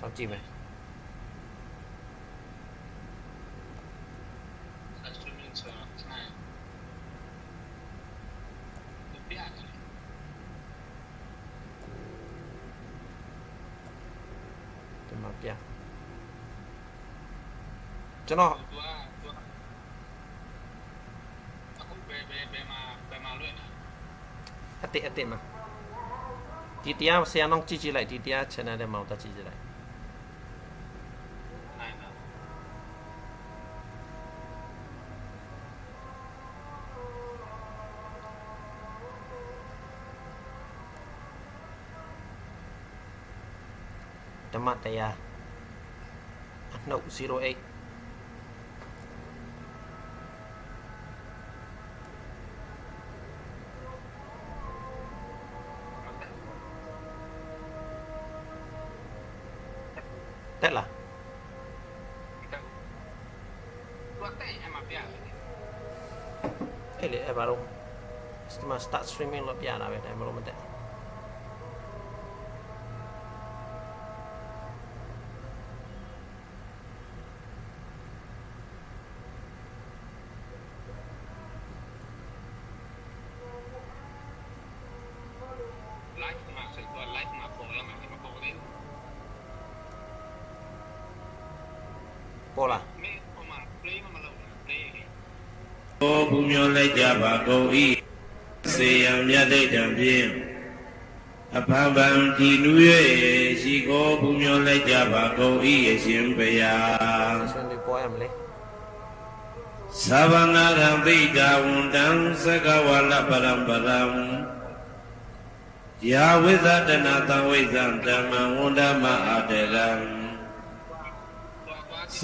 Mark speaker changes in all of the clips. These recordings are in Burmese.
Speaker 1: စောင့်ကြည့်မယ်ဒီမှာပြန်
Speaker 2: ကျွန်တော်အခုဘယ်ဘယ်ဘယ်မှာဘယ်မှာလွှင့်တာ
Speaker 1: အတိတ်အတိတ်မှာဒီတရားဆရာတော်ကြည့်ကြည့်လိုက်ဒီတရား channel ထဲမှာတော့ကြည့်ကြည့်လိုက် Ahmad Taya Note 08 Start streaming
Speaker 2: lebih awal, dah belum ada. ပေါ်လားမင်းဟိုမှာ play မမလုပ်ဘူး play လေ
Speaker 3: ဟောဘူးမျောလိုက်ကြပါကုန်ဤစေယံမြတ်တိတ်တံဖြင့်အဖန်ပန်ဒီနူရဲ့ရှိကောဘူးမျောလိုက်ကြပါကုန်ဤအရှင်ဘုရား
Speaker 1: ဆွေးနွေးပေါ်ရမလဲ
Speaker 3: သဗ္ဗနာရံသိတာဝန္တံသကဝါလပရံပရံယာဝိသတနာတံဝိဇံဓမ္မံဝန္ဒမအာတရံ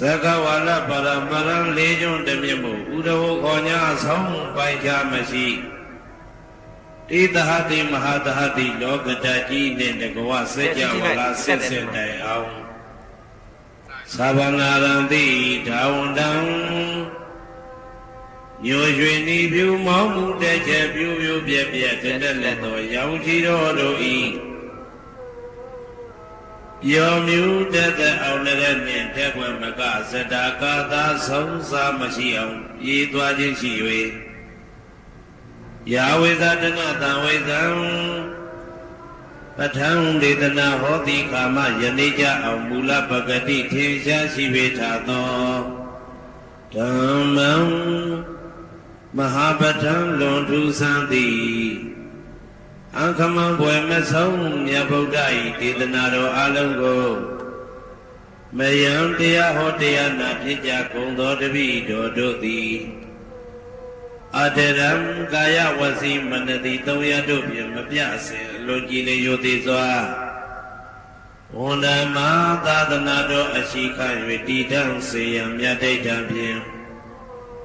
Speaker 3: သကဝါလပရမရံလေးကျွန်းတမြင့်မှုဥဒဝခေါ်ညာဆောင်ပိုင်ချမရှိတိတဟတိမဟာတဟတိလောကတကြီးနှင့်တကဝစေကြဝဠာဆက်ဆက်တိုင်အောင်သဗ္ဗနာရံတိဒါဝန္တံညိုရွှေနီဖြူမောင်းမှုတဲ့ချက်ပြူပြူပြက်ပြက်တက်တက်လက်သောရောင်ချီတော်တို့ဤ ယောမြူတတ်တဲ့အောင်လည်းနှင့်တက်ွယ်မကစတာကာသာဆုံးစားမရှိအောင်ပြေးသွားခြင်းရှိ၍ယာဝေသတနာတံဝေသံပဋ္ဌံဒေသနာဟောတိကာမယနေ့ကြအောင်မူလပဂတိထင်ရှားရှိပေထသောဓမ္မံမဟာပဋ္ဌံလွန်ထူးဆန်းသည် အခမံဘွယ်မဆုံးမြတ်ဗုဒ္ဓဤဒေသနာတော်အလုံးကိုမယံတရားဟောတရားနာဖြစ်ကြကုန်သောတပည့်တော်တို့သည်အတရံကာယဝစီမနတိသုံးရတို့ဖြင့်မပြဆင်အလွန်ကြည်လင်ယိုသေးစွာဝန်ဓမ္မာသာသနာတော်အရှိခံ၍တည်တံ့စေရန်မြတ်တိတ်တံဖြင့်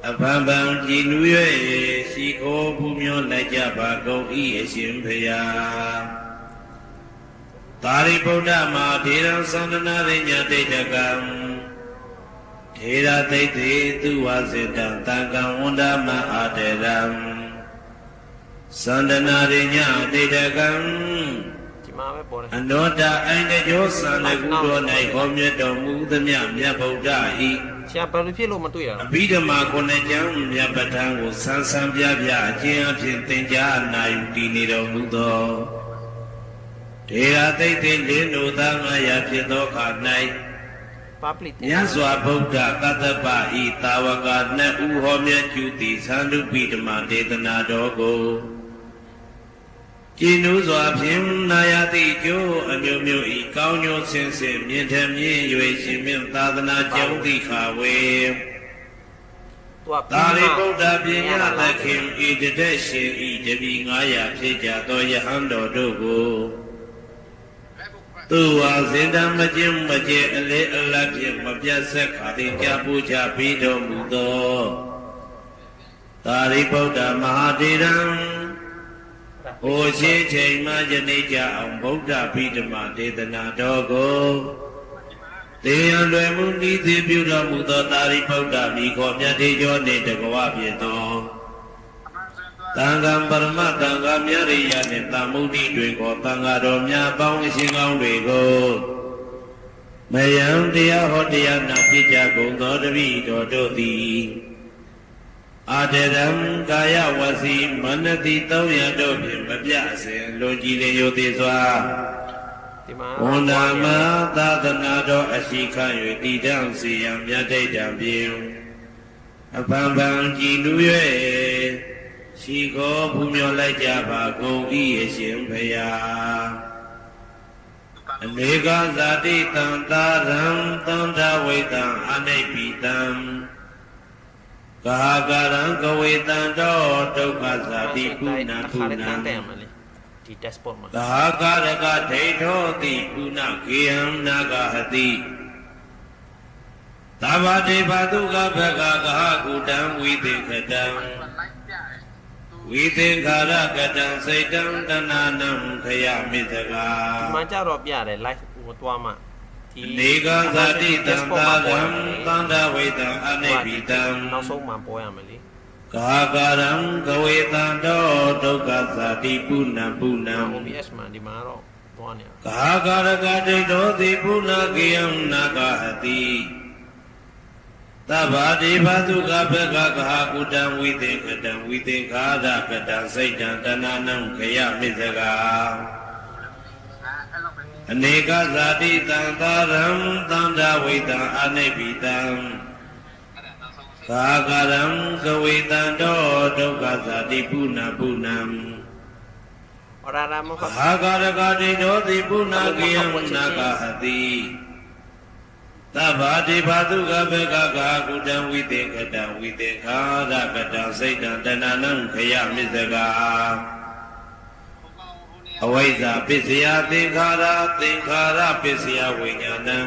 Speaker 3: အဖန်ဖန်ကြည်နူး၍ရှိခိုးဘူးမျောလိုက်ကြပါကုန်၏အရှင်ဖျားသာရိပုတ္တမဟာဒေရံသန္တနာရိညာတိတ်တကံထေရသိတ္တိသူဝါစေတံတံကံဝန္ဒမအာတေရံသန္တနာရိညာတိတ်တကံ
Speaker 1: ဒီမှာပဲပေါ်တယ်
Speaker 3: အနောတအိုင်တကျောသံဃကုတော်၌ဟောမြတ်တော်မူသမျှမြတ်ဗုဒ္ဓဤ
Speaker 1: ဆရာဘယ်လိုဖြစ်လို့မတွေ့ရ
Speaker 3: အ
Speaker 1: တော့
Speaker 3: ဘိဓမ္မာခုနှစ်ကျမ်းမြတ်ပဋ္ဌာန်းကိုဆန်းဆန်းပြပြအကျဉ်းအဖြစ်သင်ကြားနာယူတည်နေတော်မူသောဒေဟာသိမ့်သိလင်းတို့သားငါရဖြစ်သောခါ၌
Speaker 1: public
Speaker 3: မြတ်စွာဘုရားကတ္တပဤတာဝကနှစ်ဦးဟောမြတ်ကျူသည်သံဓုပိဓမ္မာဒေသနာတော်ကို ကျင်းဥစွာဖြင့်နာယတိကျိုးအမျိုးမျိုးဤကောင်းကျိုးဆင်းဆင်းမြင့်ထမြင့်၍ရှင်မြင့်သာသနာကျောင်းတိခါဝေ
Speaker 1: သူက
Speaker 3: သာရိပုတ္တပညာသခင်ဤတတဲ့ရှင်ဤတပီ900ဖြစ်ကြသောယဟန်တော်တို့ကိုသူဝါစင်တမကျင်းမကျဲအလေအလတ်ဖြင့်မပြတ်ဆက်ခါတိကြပူချပြီးတော်မူသောသာရိပုတ္တမဟာတေရံ ဟိုရှိချိန်မှယနေ့ကြအောင်ဗုဒ္ဓဘိဓမ္မာဒေသနာတော်ကိုတေယံလွယ်မှုဤသည်ပြုတော်မူသောသာရိပုတ္တမိခေါ်မြတ်တေကျော်နှင့်တကဝဖြစ်သောတန်ခါပရမတန်ခါမြရိယနှင့်တမ္မုဒိတွင်ကိုတန်ခါတော်များပေါင်းအရှင်ကောင်းတွေကိုမယံတရားဟောတရားနာဖြစ်ကြကုန်သောတပိတော်တို့သည် အာတရံကာယဝစီမနတိသုံးရတို့ဖြင့်မပြစဉ်လူကြည်လျေသေးစွာ
Speaker 1: ဒီမှာ
Speaker 3: ဝန္ဒာမသာသနာတော်အရှိခံ၍တည်တံ့စီယံမြတ်တိတ်တံပြေအပံပံကြည်နူ၍ရှိကိုဘုမျောလိုက်ကြပါကုန်၏အရှင်ဘုရားအနေကဇာတိတံတာရံသန္တာဝိတံအနိဗ္ဗိတံ ကာကရံကဝေတံတောဒုက္ခဇာတိပုဏ္ဏ
Speaker 1: တစ်
Speaker 3: ပု
Speaker 1: ခါ
Speaker 3: ဏ္လေး
Speaker 1: တန်း
Speaker 3: ဏ
Speaker 1: တဲ့မှာလေဒီ dashboard မှာ
Speaker 3: သာကာရကဒိဋ္ဌောတိကုဏကေယံနာဂဟတိသဗ္ဗတေဘတုကဘကကဟကုတံဝိသင်္ခတံဝိသင်္ခါရကတံစိတ်တံတဏနံခယမိသကာ
Speaker 1: ဒီမှာကြတော့ပြတယ် live ဟိုသွားမှဒီ
Speaker 3: နေကဇာတိတံသာရံသန္တာဝိတံအနိဗ္ဗိတံ
Speaker 1: နောက်ဆုံးမှပေါ်ရမယ်လေ
Speaker 3: ကာကရံကဝေတံတောဒုက္ခဇာတိပုဏ္ဏပုဏ္ဏံ
Speaker 1: OBS မှာဒီမှာတော့သွားနေတယ်
Speaker 3: ကာကာရကဒိဋ္ဌောတိပုဏ္ဏကေယံနာဂဟတိသဗ္ဗတိဘသုကဘကကဟာကုတံဝိသင်္ခတံဝိသင်္ခါရကတံစိတ်တံတဏနံခယမိစကာ အနေကဇာတိတံသာရံသန္တာဝိတံအနိဗ္ဗိတံကာကရံကဝေတံတောဒုက္ခဇာတိပုဏ္ဏပုဏ္ဏံ
Speaker 1: ဩရာရမဟုတ်
Speaker 3: အာဂရကတိတောတိပုဏ္ဏကိယံနာဂဟတိသဗ္ဗတိဘာတုကဘေကကာကုတံဝိတေကတံဝိတေခာရကတံစိတ်တံတဏနံခယမစ္စကာ အဝိဇ္ဇာပစ္စယသင်္ခါရသင်္ခါရပစ္စယဝိညာဏံ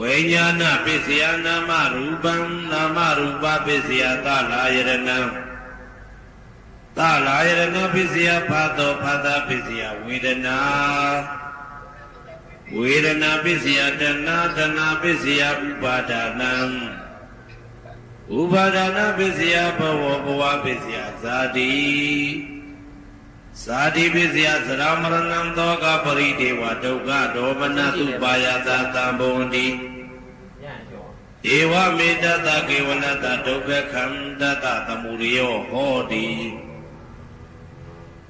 Speaker 3: ဝိညာဏပစ္စယနာမရူပံနာမရူပပစ္စယသလာယရဏံသလာယရဏပစ္စယဖာသောဖာသာပစ္စယဝေဒနာဝေဒနာပစ္စယတဏတဏပစ္စယဥပါဒနာဥပါဒနာပစ္စယဘဝဘဝပစ္စယဇာတိ ဇာတိပိစယသရမရဏံသောကပရိဒေဝဒုက္ခဒေါမနသုပါယသာတံဘုံတိဧဝမေတ္တကေဝနတဒုက္ခခန္တတသမုရိယောဟောတိ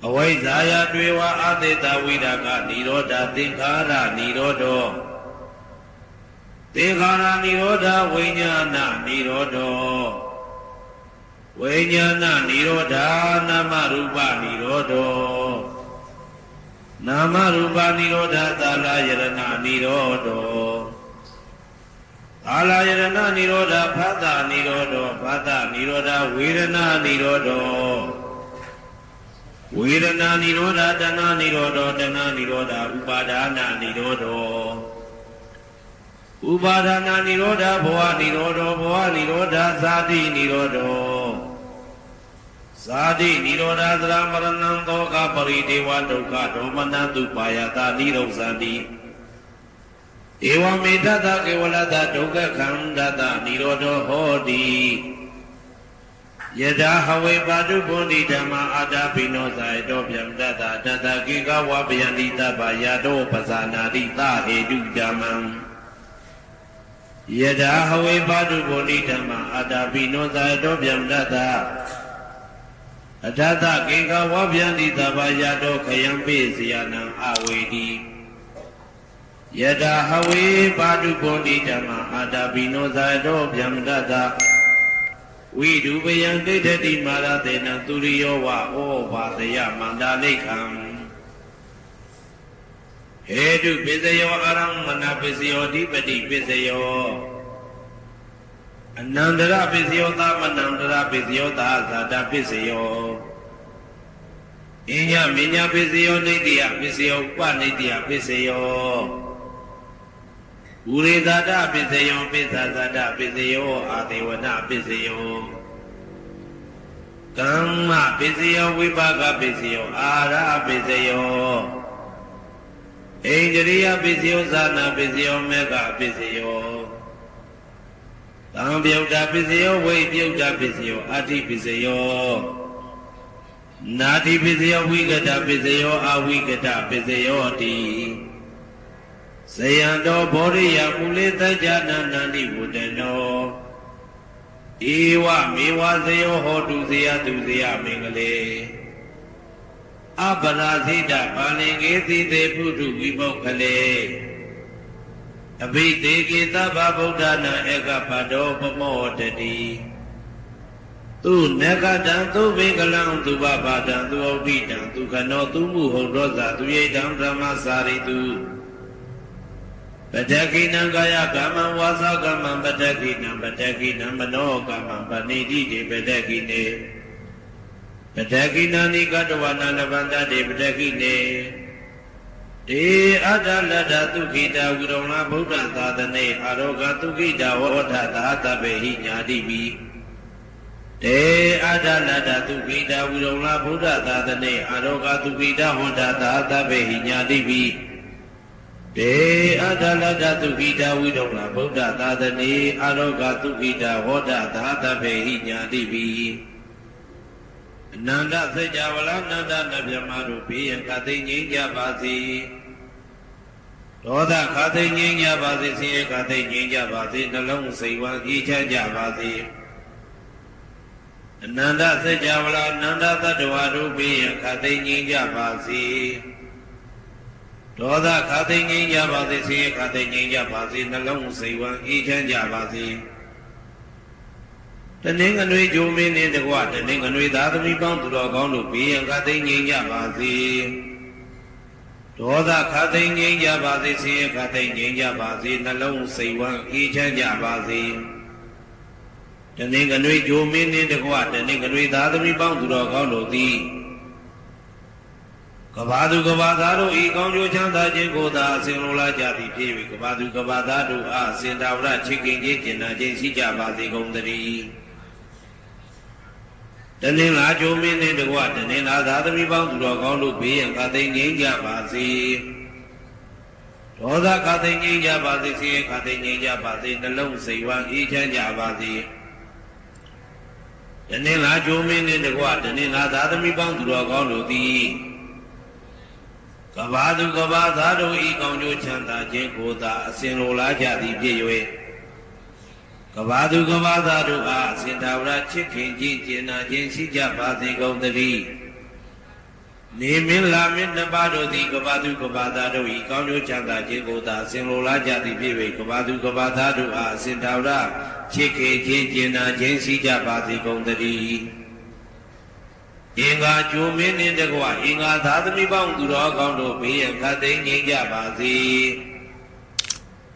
Speaker 3: အဝိဇ္ဇာယတွေဝအသေတဝိဒကနိရောဓသင်္ခါရနိရောဓောသင်္ခါရနိရောဓဝိညာဏနိရောဓော ဝိညာဏនិရောဓနာမရူပនិရောဓောနာမရူပនិရောဓသာလယရဏនិရောဓော အာလာယရဏនិရောဓဖသនិရောဓဖသនិရောဓဝေဒနာនិရောဓဝေဒနာនិရောဓတဏនិရောဓတဏនិရောဓဥပါဒာနာនិရောဓဥပါဒာနာនិရောဓဘဝនិရောဓဘဝនិရောဓဇာတိនិရောဓ ဇာတိនិရောဓသရမရဏံသောကပရိဒေဝဒုက္ခဒေါမနတုပါယတာတိရုံဇာတိဧဝမေတ္တသကေဝလတဒုက္ခခန္ဓာတនិရောဓဟောတိယထာဟဝေပါတုဘုန်တိဓမ္မအာတာပိနောဇာယတောဗျမတတတတကိကဝဗယန္တိတပယတောပဇာနာတိသဟေတုဓမ္မံယထာဟဝေပါတုဘုန်တိဓမ္မအာတာပိနောဇာယတောဗျမတတ အထသကိကဝပယန္တိတပ္ပယာတောခယံပိစယနံအဝေတိယတာဟဝေပါတုဘောဓိဓမ္မအာတာပိနောဇာတောဗျံတတဝိဒုပယံဒိဋ္ဌတိမာရတေနသူရိယောဝဩဘာတယမန္တာလိခံဟေတုပိစယောအာရမဏပိစယောဓိပတိပိစယော အနန္တရပိစယောသမနန္တရပိစယောသာဇာတပိစယောအညမညပိစယောနေတိယပိစယောဥပနေတိယပိစယောဝိရိသတပစ္စယောပစ္ဆသတပစ္စယောအာဒေဝနပစ္စယောကမ္မပစ္စယောဝိပါကပစ္စယောအာရပစ္စယောဣန္ဒြိယပစ္စယောဇာနာပစ္စယောမေဃပစ္စယော သံပြုတ်တာပစ္စယောဝိပြုတ်တာပစ္စယောအဋ္ဌိပစ္စယောနာတိပစ္စယောဝိကတပစ္စယောအဝိကတပစ္စယောတိဇယံတော်ဘောရိယမူလေတကြနာနန္တိဝတ္တနောဧဝမေဝဇယောဟောတုဇယတုဇယမင်္ဂလေအပရာဇိတပါလင်ကေတိတေပုထုဝိမောက္ခလေ အဘိတေကေသဗ္ဗဗုဒ္ဓနာဧကပတောပမောတတိသူနဂတံသူဘိကလံသူဘဘာတံသူဩဒိတံသူခနောသူမှုဟုံရောဇာသူယေတံဓမ္မစာရိတုပတကိနံကာယကမ္မံဝါစာကမ္မံပတကိနံပတကိနံမနောကမ္မံပဏိတိတေပတကိနေပတကိနံနိကတဝနာလဗန္တတေပတကိနေ တေအတ္တလတ္တသုခိတာဝိရုံလာဗုဒ္ဓသာသနေအာရောဂသုခိတာဝဋ္ဌသာသဗ္ဗေဟိညာတိပိတေအတ္တလတ္တသုခိတာဝိရုံလာဗုဒ္ဓသာသနေအာရောဂသုခိတာဝဋ္ဌသာသဗ္ဗေဟိညာတိပိတေအတ္တလတ္တသုခိတာဝိရုံလာဗုဒ္ဓသာသနေအာရောဂသုခိတာဝဋ္ဌသာသဗ္ဗေဟိညာတိပိအနန္တသေကြဝလနန္ဒနဗျမတို့ဘေးရန်ကသိငြိမ်းကြပါစေ ဒေါသခါသိငြိမ်းကြပါစေဆင်းရဲခါသိငြိမ်းကြပါစေနှလုံးစိတ်ဝမ်းအေးချမ်းကြပါစေအနန္တသေကြဝလနန္ဒသတ္တဝါတို့ဘေးရန်ခါသိငြိမ်းကြပါစေဒေါသခါသိငြိမ်းကြပါစေဆင်းရဲခါသိငြိမ်းကြပါစေနှလုံးစိတ်ဝမ်းအေးချမ်းကြပါစေတနင်္ဂနွေဂျုံမင်းနှင့်တကွတနင်္ဂနွေသားသမီးပေါင်းသူတော်ကောင်းတို့ဘေးရန်ခသိငြိမ်းကြပါစေ ဒေါသခသိငြိမ်းကြပါစေဆင်းရဲခသိငြိမ်းကြပါစေနှလုံးစိတ်ဝမ်းအေးချမ်းကြပါစေတနင်္ဂနွေဂျုံမင်းနှင့်တကွတနင်္ဂနွေသားသမီးပေါင်းသူတော်ကောင်းတို့သည်ကဘာသူကဘာသားတို့ဤကောင်းကျိုးချမ်းသာခြင်းကိုသာအစဉ်လိုလားကြသည်ဖြစ်၍ကဘာသူကဘာသားတို့အားစင်တာဝရချစ်ခင်ခြင်းကျင်နာခြင်းရှိကြပါစေကုန်သတည်း တနင်္လာကျိုးမင်းနှင့်တကွတနင်္လာသာသမီပေါင်းသူတော်ကောင်းတို့ဘေးရန်ကသိငြိမ်းကြပါစေဒေါသကသိငြိမ်းကြပါစေဆင်းရဲကသိငြိမ်းကြပါစေနှလုံးစိတ်ဝမ်းအေးချမ်းကြပါစေတနင်္လာကျိုးမင်းနှင့်တကွတနင်္လာသာသမီပေါင်းသူတော်ကောင်းတို့သည်ကဘာသူကဘာသားတို့ဤကောင်းကျိုးချမ်းသာခြင်းကိုသာအစဉ်လိုလားကြသည်ဖြစ်၍ ကဘာသူကဘာသားတို့အားအစဉ်သာဝရချစ်ခင်ခြင်းကျင်နာခြင်းရှိကြပါစေကုန်သတည်းနေမင်းလာမင်းနှစ်ပါးတို့သည်ကဘာသူကဘာသားတို့ဤကောင်းကျိုးချမ်းသာခြင်းကိုသာအစဉ်လိုလားကြသည်ဖြစ်၍ကဘာသူကဘာသားတို့အားအစဉ်သာဝရချစ်ခင်ခြင်းကျင်နာခြင်းရှိကြပါစေကုန်သတည်းအင်္ဂါကျိုးမင်းနှင့်တကွအင်္ဂါသာသမီပေါင်းသူတော်ကောင်းတို့ဘေးရန်ခတ်သိမ်းငြိမ်းကြပါစေ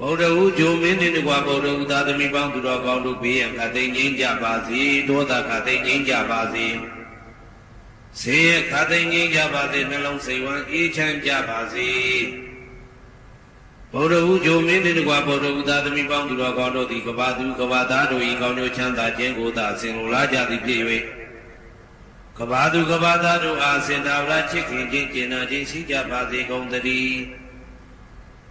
Speaker 3: ဗုဒ္ဓဟူဂျုံမင်းနှင့်တကွာဗုဒ္ဓဟူသာသမီပေါင်းသူတော်ကောင်းတို့ဘေးရန်ခတ်သိမ်းငြိမ်းကြပါစေဒေါသခတ်သိမ်းငြိမ်းကြပါစေဆေးရခတ်သိမ်းငြိမ်းကြပါစေနှလုံးစိတ်ဝမ်းအေးချမ်းကြပါစေဗုဒ္ဓဟူဂျုံမင်းနှင့်တကွာဗုဒ္ဓဟူသာသမီပေါင်းသူတော်ကောင်းတို့သည်ကဘာသူကဘာသားတို့၏ကောင်းကျိုးချမ်းသာခြင်းကိုသာဆင်လိုလားကြသည်ဖြစ်၍ကဘာသူကဘာသားတို့အားစင်တာဝရချစ်ခင်ခြင်းကျင်နာခြင်းရှိကြပါစေကုန်သတည်း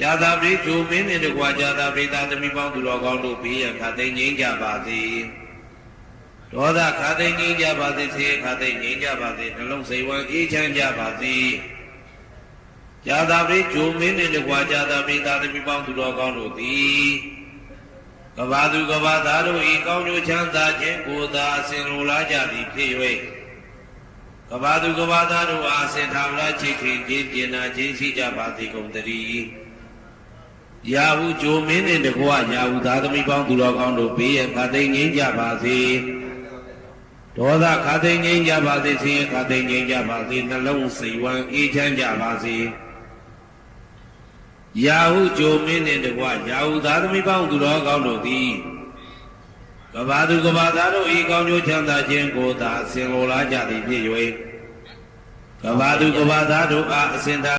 Speaker 3: ဇာတာပရိဂျိုမင်းနှင့်တကွာဇာတာပရိသာသမီးပေါင်းသူတော်ကောင်းတို့ဘေးရန်ခတ်သိမ်းငြိမ်းကြပါစေဒေါသခတ်သိမ်းငြိမ်းကြပါစေဆေးခတ်သိမ်းငြိမ်းကြပါစေနှလုံးစိတ်ဝမ်းအေးချမ်းကြပါစေဇာတာပရိဂျိုမင်းနှင့်တကွာဇာတာပရိသာသမီးပေါင်းသူတော်ကောင်းတို့သည်ကဘာသူကဘာသားတို့ဤကောင်းကျိုးချမ်းသာခြင်းကိုသာအစဉ်လိုလားကြသည်ဖြစ်၍ကဘာသူကဘာသားတို့အားစင်ထာဝရချစ်ခင်ခြင်းကျင်နာခြင်းရှိကြပါစေကုန်သတည်း ရာဟုဂျိုမင်းနှင့်တကွရာဟုသားသမီးပေါင်းသူတော်ကောင်းတို့ဘေးရန်ခတ်သိမ်းငြိမ်းကြပါစေဒေါသခါသိငြိမ်းကြပါစေဆင်းရဲခါသိငြိမ်းကြပါစေနှလုံးစိတ်ဝမ်းအေးချမ်းကြပါစေရာဟုကြိုမင်းနှင့်တကွရာဟုသာသမီပေါင်းသူတော်ကောင်းတို့သည်ကဘာသူကဘာသားတို့ဤကောင်းကျိုးချမ်းသာခြင်းကိုသာဆင်လိုလားကြသည်ဖြစ်၍ကဘာသူကဘာသားတို့အားအစဉ်သာ